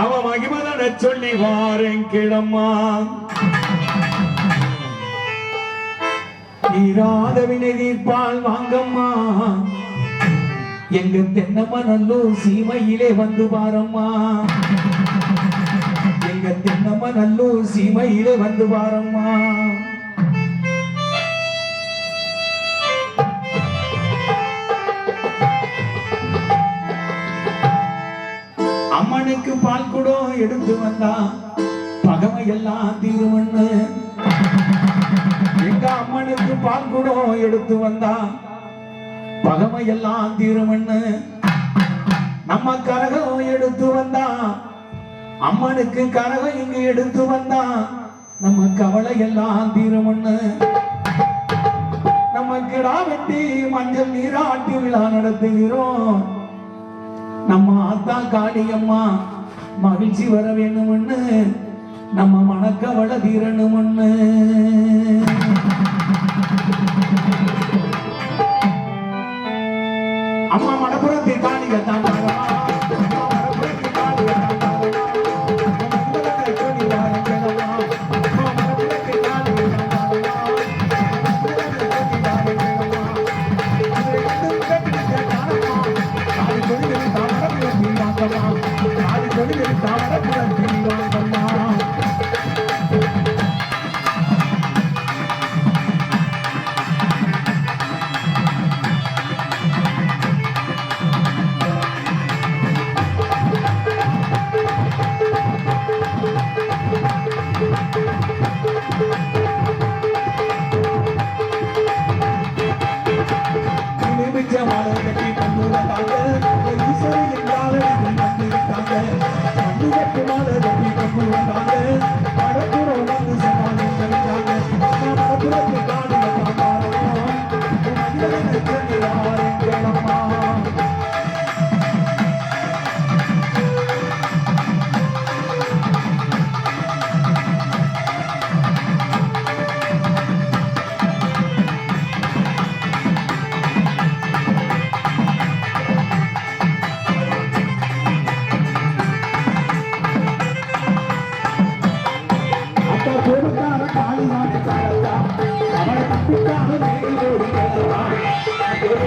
அவ மகிமதன சொல்லி வாரேன் கிளம்மா தீராத வினை தீர்ப்பால் வாங்கம்மா. எங்க தென்னம்மா நல்லூர் சீமையிலே வந்து பாரம்மா. எங்க தென்னம்மா நல்லூர் சீமையிலே வந்து பாரம்மா. அம்மனுக்கு பால் குடம் எடுத்து வந்தா பகமை எல்லாம் தீருமண்ணு எங்க அம்மனுக்கு பால் குடம் எடுத்து வந்தா பகமை எல்லாம் தீருமண்ணு நம்ம கரகம் எடுத்து வந்தா அம்மனுக்கு கரகம் இங்கு எடுத்து வந்தா நம்ம கவலை எல்லாம் தீருமண்ணு நம்ம கிடா வெட்டி மஞ்சள் நீராட்டி விழா நடத்துகிறோம். நம்ம ஆத்தா காளியம்மா மகிழ்ச்சி வர வேணும்னு நம்ம மணக்கவள தீரணும்னு. அம்மா மணப்புறத்தில் காணிக தான் மடப்புறம் வந்து சொன்னாங்க தெரிஞ்சாங்க. நான் மடப்புறத்து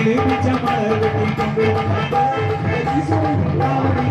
இளைமிச்ச மலர் வெட்டி கொண்டு வந்தாங்க. ஈஸ்வரன் காவடி